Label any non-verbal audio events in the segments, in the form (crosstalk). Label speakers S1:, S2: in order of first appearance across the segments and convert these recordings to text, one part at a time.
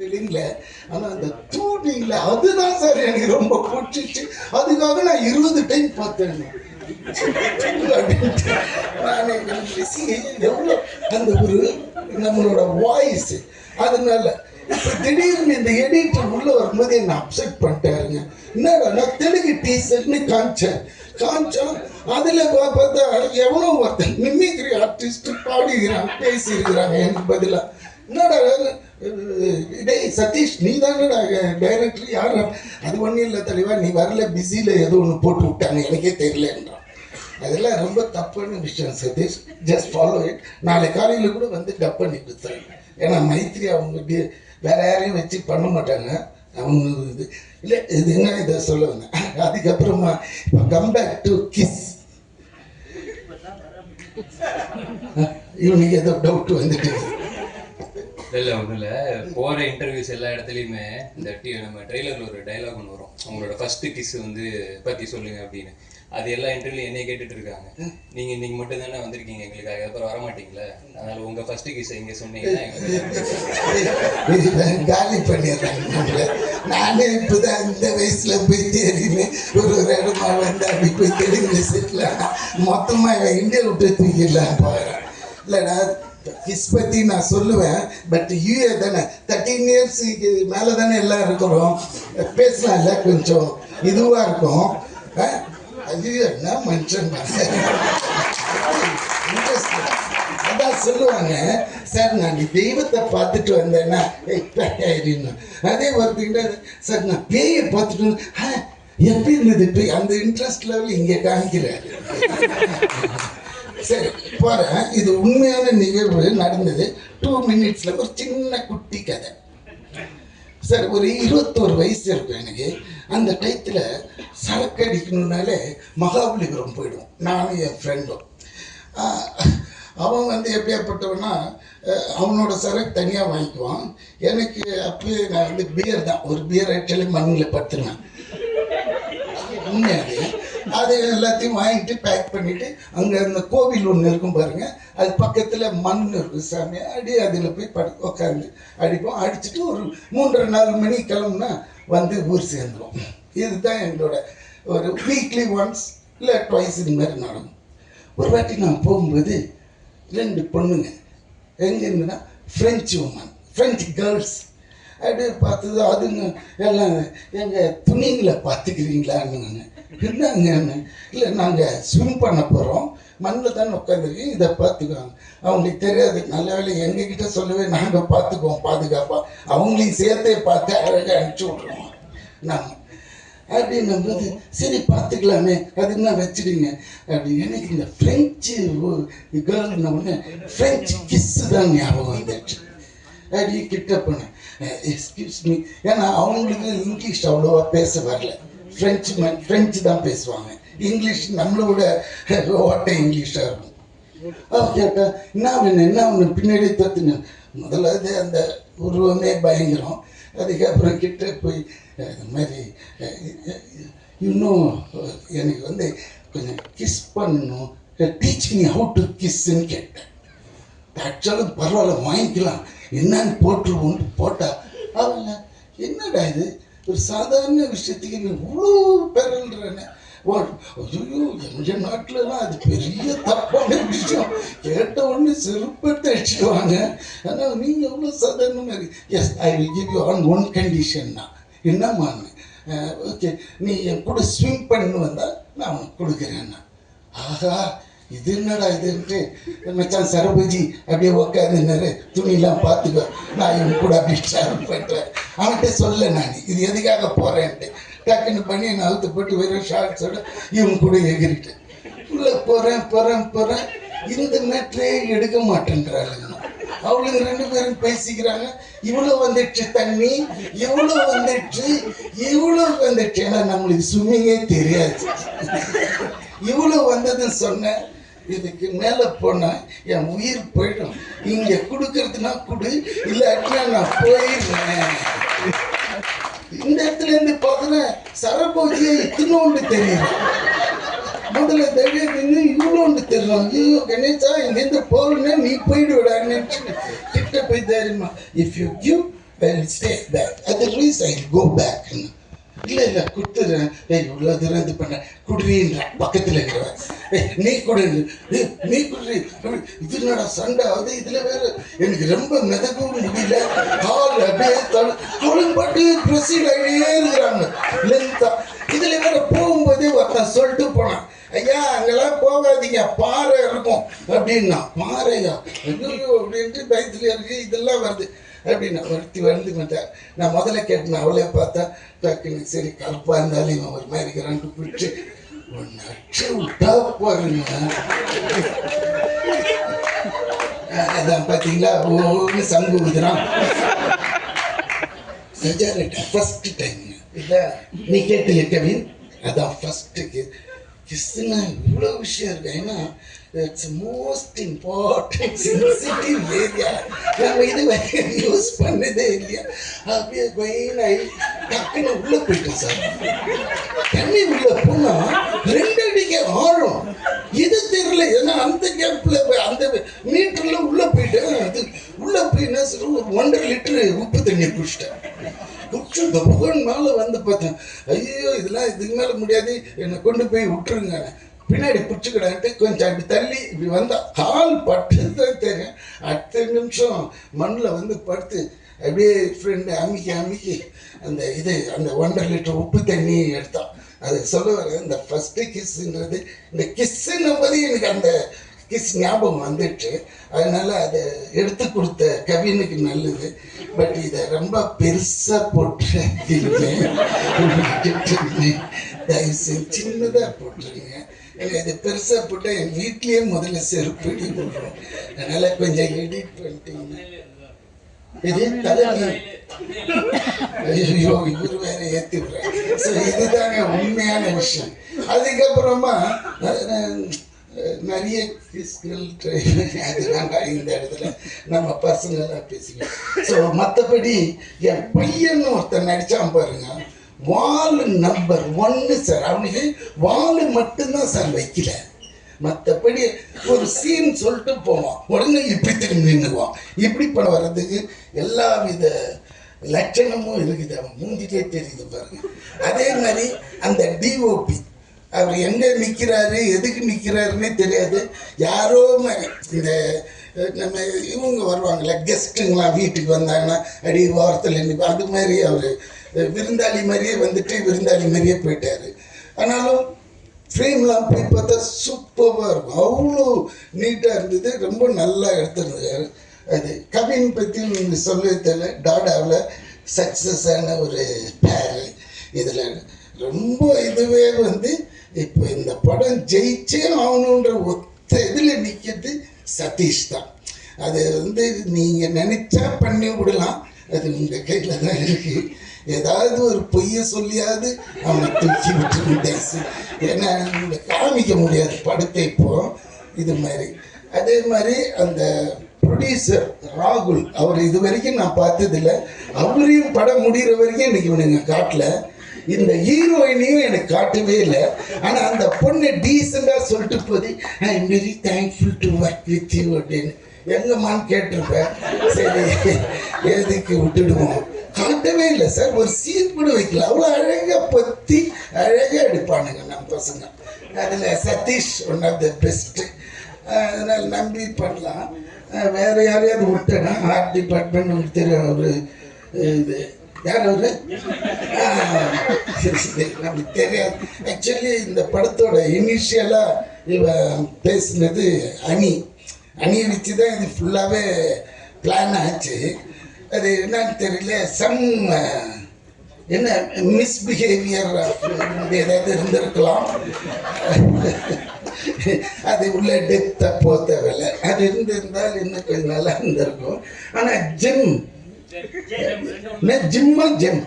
S1: இல்ல ஆனா அந்த டூனிங்ல அதுதான் சார் எனக்கு ரொம்ப பிடிச்சிச்சு. அதுக்காக நான் இருபது டைம் பார்த்தேன். அப்படின்ட்டு. நான் எவ்வளோ அந்த ஒரு நம்மளோட வாய்ஸ் அதனால இப்ப திடீர்னு இந்த எடிட்டர் உள்ள வரும்போது என்ன அப்செட் பண்ணிட்டாருங்க. என்னடா நான் தெலுங்கு டீசர்ட்னு காமிச்சேன். காமிச்சா அதில் பார்த்தா எவனோ ஒருத்தன் மிமிக்ரி ஆர்டிஸ்ட் பாடிக்கிறான் பேசியிருக்கிறாங்க எனக்கு பதிலாக என்னடா டேய் சதீஷ் நீ தானடா டைரக்டர் யார்? அது ஒன்றும் இல்லை தலைவா நீ வரல பிஸியில் ஏதோ ஒன்று போட்டு விட்டாங்க. எனக்கே தெரியலன்றான். அதெல்லாம் ரொம்ப தப்பான விஷயம் சதீஷ். ஜஸ்ட் ஃபாலோ இட் நாளை காலையில் கூட வந்து டப் பண்ணி கொடுத்தாங்க ஏன்னா மைத்ரி அவங்க வேற யாரையும் வச்சு பண்ண மாட்டாங்க. அவங்க இது இல்லை இது என்ன இதை சொல்ல வந்தேன்? அதுக்கப்புறமா இப்போ கம் பேக் டு கிஸ் இவனுக்கு ஏதோ டவுட் வந்துட்டு
S2: இல்ல ஒண்ணும் இல்ல. போற இன்டர்வியூஸ் எல்லா இடத்துலயுமே இந்த டி நம்ம ட்ரெய்லர்ல ஒரு டைலாக் ஒன்று வரும். உங்களோட ஃபர்ஸ்ட் கிஸ் வந்து பத்தி சொல்லுங்க அப்படின்னு. அது எல்லா இன்டர்வியூ என்னைய கேட்டுட்டு இருக்காங்க. நீங்க இன்னைக்கு மட்டும் தானே வந்திருக்கீங்க எங்களுக்கு? அதுக்கப்புறம் வர மாட்டீங்களா அதனால உங்க ஃபர்ஸ்ட் கிஸ் இங்க சொன்னீங்கன்னா எங்களுக்கு (laughs)
S1: காலி பண்ணிடுறாங்க நானே நானே இப்போதான் இந்த வயசுல போய் தேடின்னு. ஒரு ஒரு இடமா வந்து அப்படி போய் தெலுங்குல செட்டில் மொத்தமா இவன் இந்தியா விட்டு தூக்கிடலாம் போகிறேன் இல்லைன்னா கிஸ் பத்தி நான் சொல்லுவேன் பட் யூஏ தானே. தேர்ட்டீன் இயர்ஸுக்கு மேலே தானே எல்லாம் இருக்கிறோம். பேசலாம்ல கொஞ்சம் இதுவாக இருக்கும். அது என்ன மனுஷன் இன்ட்ரெஸ்ட் அதான் சொல்லுவாங்க சார் நான் நீ தெய்வத்தை பார்த்துட்டு வந்தேன்னா அதே ஒருத்தங்கிட்ட சார் நான் பேயை பார்த்துட்டு "ஆ, எப்படி இருந்தது பேய் அந்த இன்ட்ரெஸ்ட் லெவல் இங்கே காமிக்கிறாரு சரி போகிறேன் இது உண்மையான நிகழ்வு நடந்தது. டூ மினிட்ஸில் ஒரு சின்ன குட்டி கதை. சார் ஒரு இருபத்தோரு வயசு இருக்கும் எனக்கு. அந்த டயத்தில் சரக்கு அடிக்கணுன்னாலே மகாபலிபுரம் போயிடும் நானும் என் ஃப்ரெண்டும் அவன் வந்து எப்படியாப்பட்டவனா அவனோட சரக்கு தனியாக வாங்கிக்குவான். எனக்கு அப்பயே நான் வந்து பியர் தான். ஒரு பியர் ஆக்சுவலி மண்ணில் படுத்துருவேன் உண்மை அது எல்லாத்தையும் வாங்கிட்டு பேக் பண்ணிட்டு அங்கே அந்த கோவில் ஒன்று இருக்கும் பாருங்க. அது பக்கத்தில் மண் இருக்கும் சாமி. அடி அதில் போய் படு உட்காந்து அடிப்போம். அடிச்சுட்டு ஒரு மூன்றரை நாலு மணி கிளம்புனா வந்து ஊர் சேர்ந்துடும் இதுதான் எங்களோட ஒரு வீக்லி ஒன்ஸ் இல்லை ட்வைஸ் இது மாதிரி நடக்கும். ஒரு வாட்டி நான் போகும்போது ரெண்டு பொண்ணுங்க. எங்கேருந்துன்னா ஃப்ரெஞ்சு உமன் ஃப்ரெஞ்சு கேர்ள்ஸ் அப்படியே பார்த்தது அதுங்க எல்லாம் எங்கள் துணிங்களை பார்த்துக்கிறீங்களான்னு என்னங்கன்னு இல்லை நாங்கள் ஸ்விம் பண்ண போகிறோம் மண்ணில் தானே உட்காந்துருக்கு இதை பார்த்துக்குவாங்க அவங்களுக்கு தெரியாது. நல்ல வேலை எங்ககிட்ட சொல்லவே நாங்கள் பார்த்துக்குவோம் பாதுகாப்பாக அவங்களையும் சேர்த்தே பார்த்து அழகாக அனுப்பிச்சி விட்ருவோம் நாங்கள் அப்படின்னும்போது சரி பார்த்துக்கலாமே. அது என்ன வச்சுடுங்க அப்படி எனக்கு இந்த ஃப்ரெஞ்சு கேர்ள்ன உடனே ஃப்ரெஞ்சு கிஸ்ஸு தான் ஞாபகம் வந்துடுச்சு அப்படி கிட்ட போனேன். எக்ஸ்கியூஸ் மீ ஏன்னா அவங்களுக்கு இங்கிலீஷ் அவ்வளோவா பேச வரல. ஃப்ரெஞ்சு ம ஃப்ரெஞ்சு தான் பேசுவாங்க. இங்கிலீஷ் நம்மளோட ஓட்ட இங்கிலீஷாக இருக்கும். அவ கேட்டால் என்ன வேணும் என்ன ஒன்று பின்னாடி தத்துன முதல்ல அது அந்த உருவமே பயங்கரம். அதுக்கப்புறம் கிட்ட போய் இது இந்த மாதிரி இன்னும் எனக்கு வந்து கொஞ்சம் கிஸ் பண்ணணும். டீச் மீ ஹவு டு கிஸ்ன்னு கேட்டேன். ஆக்சுவலாக பரவாயில்ல வாங்கிக்கலாம். என்னன்னு போட்டுருவோம்னு போட்டால் அவங்க என்னடா இது? ஒரு சாதாரண விஷயத்துக்கு நீ இவ்வளோ பெறல்றேன்னு ஐயோ எங்கள் நாட்டிலலாம் அது பெரிய தப்பான விஷயம். கேட்ட உடனே செருப்பத்தை அடிச்சிடுவாங்க ஆனால் நீங்கள் எவ்வளோ சாதாரணமாக இருக்கு. Yes I will give you on one கண்டிஷன்னா என்னம்மான்னு ஓகே நீ என் கூட ஸ்விம் பண்ணு வந்தால் நான் உனக்கு கொடுக்குறேன்னா ஆஹா இது என்னடா இதுன்ட்டு மச்சான் சரபுஜி அப்படியே உட்காந்துனாரு துணியெல்லாம் பார்த்துக்கோ. நான் இவன் கூட அப்படியே ட்ராவல் பண்ணுறேன் அவன்கிட்ட சொல்ல நான். இது எதுக்காக போகிறேன்ட்டு டக்குன்னு பண்ணி நான் அழுத்து போட்டு வெறும் ஷார்ட்ஸோட இவன் கூட எகிரிட்டேன் உள்ளே போகிறேன் போகிறேன் போகிறேன் இந்த மேட்ரே எடுக்க மாட்டேன்றாளுங்க. அவளுங்க ரெண்டு பேரும் பேசிக்கிறாங்க. இவ்வளோ வந்துடுச்சு தண்ணி இவ்வளோ வந்துடுச்சு இவ்வளோ வந்துட்டு ஏன்னா நம்மளுக்கு ஸ்விம்மிங்கே தெரியாது. இவ்வளோ வந்ததுன்னு சொன்னேன். இதுக்கு மேலே போனால் என் உயிர் போயிடும். இங்கே கொடுக்கறதுனா கொடு இல்லாட்டினா நான் போயிடுறேன். இந்த இடத்துல இருந்து பார்க்குறேன் சரபோஜியை இத்தினோண்டு தெரியுது முதல்ல தைரியம் இவ்வளோ இவ்வளோண்டு தெரியும். ஐயோ கணேசா இங்கேருந்து போகணுன்னா நீ போயிடுவிடான்னு கிட்ட போய் தைரியமா if you give I stay back otherwise I go back இல்லை இல்லை கொடுத்துறேன் ஏய் இவ்வளோ தூரம் இது பண்ண. குடுறீன்ற பக்கத்தில் இருக்கிறவன். ஏய் நீ கொடு நீ குடுறி. இது என்னடா சண்டை? அது இதில் வேற. எனக்கு ரொம்ப மிதக்கும் முடியல. கால் அப்படியே தடு அவளும் பாட்டு ப்ரொசீட் ஆகிட்டே இருக்கிறாங்க இதுல இதில் வேற போகும்போதே ஒருத்தன் சொல்லிட்டு போனான். ஐயா அங்கெல்லாம் போகாதீங்க பாறை இருக்கும். அப்படின்னா பாறையா? ஐயோ அப்படின்ட்டு பயத்துல இருக்கு இதெல்லாம் வருது. அப்படின்னா ஒருத்தி வந்து மாட்டேன் நான் முதல்ல கேட்டேன் அவளே பார்த்தா டக்குன்னு சரி கருப்பா இருந்தாலும் இவன் ஒரு மாதிரி இருக்கிறான்ட்டு பிடிச்சி ஒன்று அச்சு விட்டா பாருங்க அதான் பார்த்தீங்களா ஓன்னு சங்கு ஊதுறான். மெஜாரிட்டி ஃபர்ஸ்ட் டைம் இதான் நீ கேட்டிய கவின் அதான் ஃபர்ஸ்ட் கிஸ்னா இவ்வளோ விஷயம் இருக்கு. ஏன்னா it's most important sensitive area நம்ம இது வரைக்கும் யூஸ் பண்ணதே இல்லையா? அப்படியே கொயின் ஆகி டக்குன்னு உள்ளே போயிட்டோம் சார். தண்ணி உள்ள போனால் ரெண்டு அடிக்க ஆழம். இது தெரியல. ஏன்னா அந்த கேப்ல அந்த மீட்டரில் உள்ளே போயிட்டேன். அது உள்ளே போய் என்ன சொல்ற ஒரு ஒன்றரை லிட்டரு உப்பு தண்ணி குடிச்சிட்டேன். குடிச்சு இந்த புகன் மேலே வந்து பார்த்தேன். ஐயோ இதெல்லாம் இதுக்கு மேலே முடியாது. என்னை கொண்டு போய் விட்டுருங்க. பின்னாடி பிடிச்சிக்கிடான்ட்டு கொஞ்சம் அப்படி தள்ளி இப்படி வந்தால் கால் பட்டு தான் தெரியும். அடுத்த நிமிஷம் மண்ணில் வந்து படுத்து அப்படியே ஃப்ரெண்டு அமுக்கி அமுக்கி அந்த இது அந்த ஒன்றரை லிட்டர் உப்பு தண்ணி எடுத்தான் அது சொல்ல வர இந்த ஃபஸ்ட்டு கிஸ்ஸுன்றது இந்த கிஸ்ஸுன்னும் போது எனக்கு அந்த கிஸ் ஞாபகம் வந்துட்டு அதனால அதை எடுத்து கொடுத்த கவினுக்கு நல்லது. பட் இதை ரொம்ப பெருசாக போட்டு தயவுசெய்து சின்னதாக போட்டுருங்க. எனக்கு இது பெருசாக போட்டால் என் வீட்லேயே முதல்ல செருப்படி போடுறோம். அதனால் கொஞ்சம் எடிட் பண்ணிட்டீங்கன்னா. இது தலைமை. ஐயோ இவர் வேற ஏத்தி ஸோ இதுதாங்க உண்மையான விஷயம். அதுக்கப்புறமா அஹ், நிறைய பிசிக்கல் அது வேண்டாம் இந்த இடத்துல நம்ம பர்சனலாக பேசிக்கலாம் ஸோ மற்றபடி என் பையன் ஒருத்தன் நடிச்சான் பாருங்க. வால் நம்பர் ஒன்னு சார் அவனுக்கு வால் மட்டும்தான் சார் வைக்கல. மற்றபடி ஒரு சீன் சொல்லிட்டு போவான். உடனே இப்படி திரும்பி நின்றுவான் இப்படி பண்ண வர்றதுக்கு எல்லா வித லட்சணமும் இருக்குது. அவன் மூஞ்சிட்டே தெரியுது பாருங்க. அதே மாதிரி அந்த டிஓபி அவர் எங்கே நிற்கிறாரு எதுக்கு நிற்கிறாருன்னே தெரியாது. யாரோ இந்த நம்ம இவங்க வருவாங்கல்ல கெஸ்ட்டுங்களாம் வீட்டுக்கு வந்தாங்கன்னா அடி வாரத்தில் நிற்ப அது மாதிரி அவர் விருந்தாளி மாதிரியே வந்துட்டு விருந்தாளி மாதிரியே போயிட்டார். ஆனாலும் ஃப்ரேம்லாம் போய் பார்த்தா சூப்பராக இருக்கும். அவ்வளோ நீட்டாக இருந்தது. ரொம்ப நல்லா எடுத்துருந்தாரு. அது கவின் பற்றி நீங்கள் சொல்லவே தெரியல. டாடாவில் சக்ஸஸான ஒரு பேர் இதில் ரொம்ப இதுவே வந்து இப்போ இந்த படம் ஜெயிச்சே ஆகணுன்ற ஒத்த இதில் நிற்கிறது சதீஷ் தான். அது வந்து நீங்கள் நினச்சா பண்ணி விடலாம். அது உங்கள் கையில் தான் இருக்குது ஏதாவது ஒரு பொய்யை சொல்லியாவது அவனை தூக்கி விட்டுருந்தேன் ஏன்னா இங்க காமிக்க முடியாது படத்தை இப்போ. இது மாதிரி. அதே மாதிரி அந்த ப்ரொடியூசர் ராகுல் அவர் இது வரைக்கும் நான் பார்த்ததில்ல. அவரையும் படம் முடிகிற வரைக்கும் எனக்கு இவனுங்க காட்டல. இந்த ஹீரோயினையும் எனக்கு காட்டவே இல்லை. ஆனால் அந்த பொண்ணு டீசெண்டாக சொல்லிட்டு போது I am very thankful to work with you அப்படின்னு எங்கம்மான்னு கேட்டிருப்பேன் சரி எதுக்கு விட்டுடுவோம். காட்டவே இல்லை சார். ஒரு சீன் கூட வைக்கல. அவ்வளோ அழகாக பற்றி அழகாக எடுப்பானுங்க நம்ம பசங்க. அதில் Sathish one of the best அதனால் நம்பி பண்ணலாம். வேறு யாரையாவது விட்டேன்னா ஆர்ட் டிபார்ட்மெண்ட் உங்களுக்கு தெரியும் ஒரு இது யார் அவரு? சரி, சரி, நமக்கு தெரியாது. ஆக்சுவலி இந்த படத்தோட இனிஷியலாக இவன் பேசினது அணி. அணியை வச்சு தான் இது ஃபுல்லாகவே பிளான் ஆச்சு. அது என்னன்னு தெரியல. சம் என்ன மிஸ்பிஹேவியர் ஏதாவது இருந்திருக்கலாம். அது உள்ள டெப்த்தை போக தேவையில்ல. அது இருந்திருந்தால் இன்னும் கொஞ்சம் நல்லா இருந்திருக்கும். ஆனால் ஜிம் என்ன ஜிம்மா ஜெம்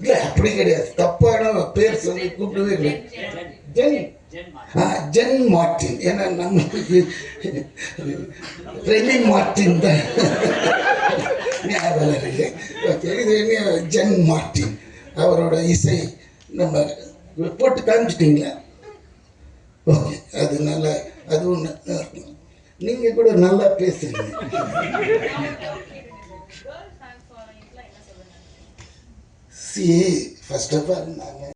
S1: இல்லை அப்படி கிடையாது. தப்பான பேர் சொல்லி கூப்பிடவே இல்லை. ஜென் ஜென் மார்ட்டின் ஏன்னா நமக்கு ரெனி மார்ட்டின் தான். ஞாபகம் இருக்கு ஓகே இது என்ன ஜென் மார்ட்டின் அவரோட இசை நம்ம போட்டு காமிச்சிட்டிங்களா? ஓகே அதனால அது ஒன்று நீங்க கூட நல்லா பேசுறீங்க சி ஃபர்ஸ்ட் ஆஃப் ஆல் நாங்கள்